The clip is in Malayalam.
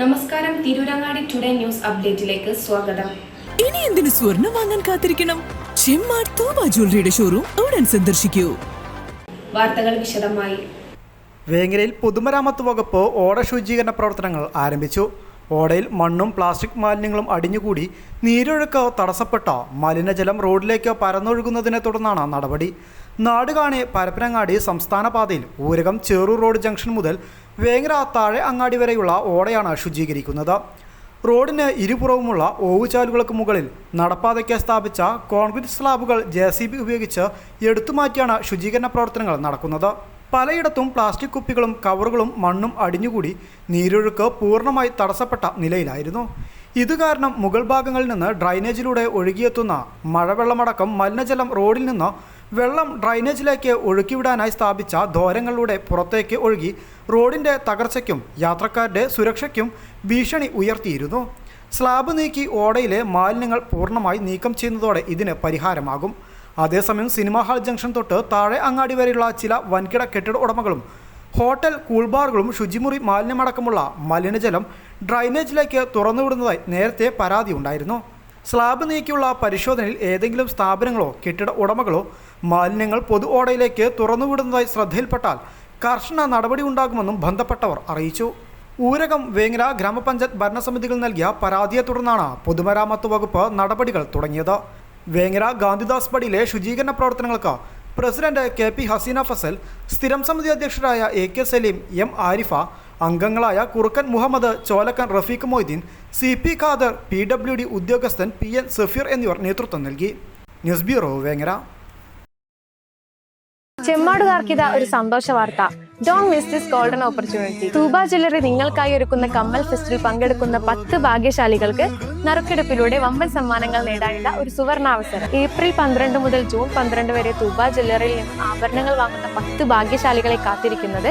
നമസ്കാരം തിരൂരങ്ങാടി ടുഡേ ന്യൂസ് അപ്ഡേറ്റിലേക്ക് സ്വാഗതം. ഇനി എന്തിനു സ്വർണം വാങ്ങാൻ കാത്തിരിക്കണം? ചെമ്മാർ തോമ ജ്വല്ലറിയുടെ ഷോറൂം ഉടൻ സന്ദർശിക്കൂ. വാർത്തകൾ വിശദമായി. വേങ്ങരയിൽ പൊതുമരാമത്ത് വകുപ്പ് ഓട ശുചീകരണ പ്രവർത്തനങ്ങൾ ആരംഭിച്ചു. ഓടയിൽ മണ്ണും പ്ലാസ്റ്റിക് മാലിന്യങ്ങളും അടിഞ്ഞുകൂടി നീരൊഴുക്ക് തടസ്സപ്പെട്ട മലിനജലം റോഡിലേക്കോ പരന്നൊഴുകുന്നതിനെ തുടർന്നാണ് നടപടി. നാടുകാണി പരപ്പനങ്ങാടി സംസ്ഥാന പാതയിൽ ഊരകം ചേറൂർ റോഡ് ജംഗ്ഷൻ മുതൽ വേങ്ങര താഴെ അങ്ങാടി വരെയുള്ള ഓടയാണ് ശുചീകരിക്കുന്നത്. റോഡിന് ഇരുപുറവുമുള്ള ഓവുചാലുകൾക്ക് മുകളിൽ നടപ്പാതയ്ക്ക് സ്ഥാപിച്ച കോൺക്രീറ്റ് സ്ലാബുകൾ ജെ സി ബി ഉപയോഗിച്ച് എടുത്തുമാറ്റിയാണ് ശുചീകരണ പ്രവർത്തനങ്ങൾ നടക്കുന്നത്. പലയിടത്തും പ്ലാസ്റ്റിക് കുപ്പികളും കവറുകളും മണ്ണും അടിഞ്ഞുകൂടി നീരൊഴുക്ക് പൂർണമായി തടസ്സപ്പെട്ട നിലയിലായിരുന്നു. ഇത് കാരണം മുകൾ ഭാഗങ്ങളിൽ നിന്ന് ഡ്രൈനേജിലൂടെ ഒഴുകിയെത്തുന്ന മഴവെള്ളമടക്കം മലിനജലം റോഡിൽ നിന്ന് വെള്ളം ഡ്രൈനേജിലേക്ക് ഒഴുക്കിവിടാനായി സ്ഥാപിച്ച ദ്വാരങ്ങളിലൂടെ പുറത്തേക്ക് ഒഴുകി റോഡിന്റെ തകർച്ചയ്ക്കും യാത്രക്കാരുടെ സുരക്ഷയ്ക്കും ഭീഷണി ഉയർത്തിയിരുന്നു. സ്ലാബ് നീക്കി ഓടയിലെ മാലിന്യങ്ങൾ പൂർണമായി നീക്കം ചെയ്യുന്നതോടെ ഇതിന് പരിഹാരമാകും. അതേസമയം സിനിമാ ഹാൾ ജംഗ്ഷൻ തൊട്ട് താഴെ അങ്ങാടി വരെയുള്ള ചില വൻകിട കെട്ടിട ഉടമകളും ഹോട്ടൽ കൂൾബാറുകളും ശുചിമുറി മാലിന്യമടക്കമുള്ള മലിനജലം ഡ്രൈനേജിലേക്ക് തുറന്നുവിടുന്നതായി നേരത്തെ പരാതി ഉണ്ടായിരുന്നു. സ്ലാബ് നീക്കിയുള്ള പരിശോധനയിൽ ഏതെങ്കിലും സ്ഥാപനങ്ങളോ കെട്ടിട ഉടമകളോ മാലിന്യങ്ങൾ പൊതു ഓടയിലേക്ക് തുറന്നുവിടുന്നതായി ശ്രദ്ധയിൽപ്പെട്ടാൽ കർശന നടപടി ഉണ്ടാകുമെന്നും ബന്ധപ്പെട്ടവർ അറിയിച്ചു. ഊരകം വേങ്ങര ഗ്രാമപഞ്ചായത്ത് ഭരണസമിതികൾ നൽകിയ പരാതിയെ തുടർന്നാണ് പൊതുമരാമത്ത് വകുപ്പ് നടപടികൾ തുടങ്ങിയത്. വേങ്ങര ഗാന്ധിദാസ് പടിയിലെ ശുചീകരണ പ്രവർത്തനങ്ങൾക്ക് president K P Haseena Fazal സ്ഥിരം സമിതി അധ്യക്ഷരായ A K Saleem M Arifa അംഗങ്ങളായ Kurukkan Muhammad Cholakkan Rafeeq Moideen C P Khader P W D ഉദ്യോഗസ്ഥൻ പി എൻ സഫീർ എന്നിവർ നേതൃത്വം നൽകി. News bureau Vengara. ചെമ്മാടുകാർക്കിത ഒരു സന്തോഷ വാർത്ത. Don't miss this golden opportunity Thooba jewellery നിങ്ങൾക്കായി ഒരുക്കുന്ന കമ്മൽ ഫെസ്റ്റിൽ പങ്കെടുക്കുന്ന പത്ത് ഭാഗ്യശാലികൾക്ക് നറുക്കെടുപ്പിലൂടെ വമ്പൻ സമ്മാനങ്ങൾ നേടാനുള്ള ഒരു സുവർണാവസരം. ഏപ്രിൽ പന്ത്രണ്ട് മുതൽ ജൂൺ പന്ത്രണ്ട് വരെ തൂബ ജ്വല്ലറിയിൽ നിന്ന് ആഭരണങ്ങൾ വാങ്ങുന്ന പത്ത് ഭാഗ്യശാലികളെ കാത്തിരിക്കുന്നത്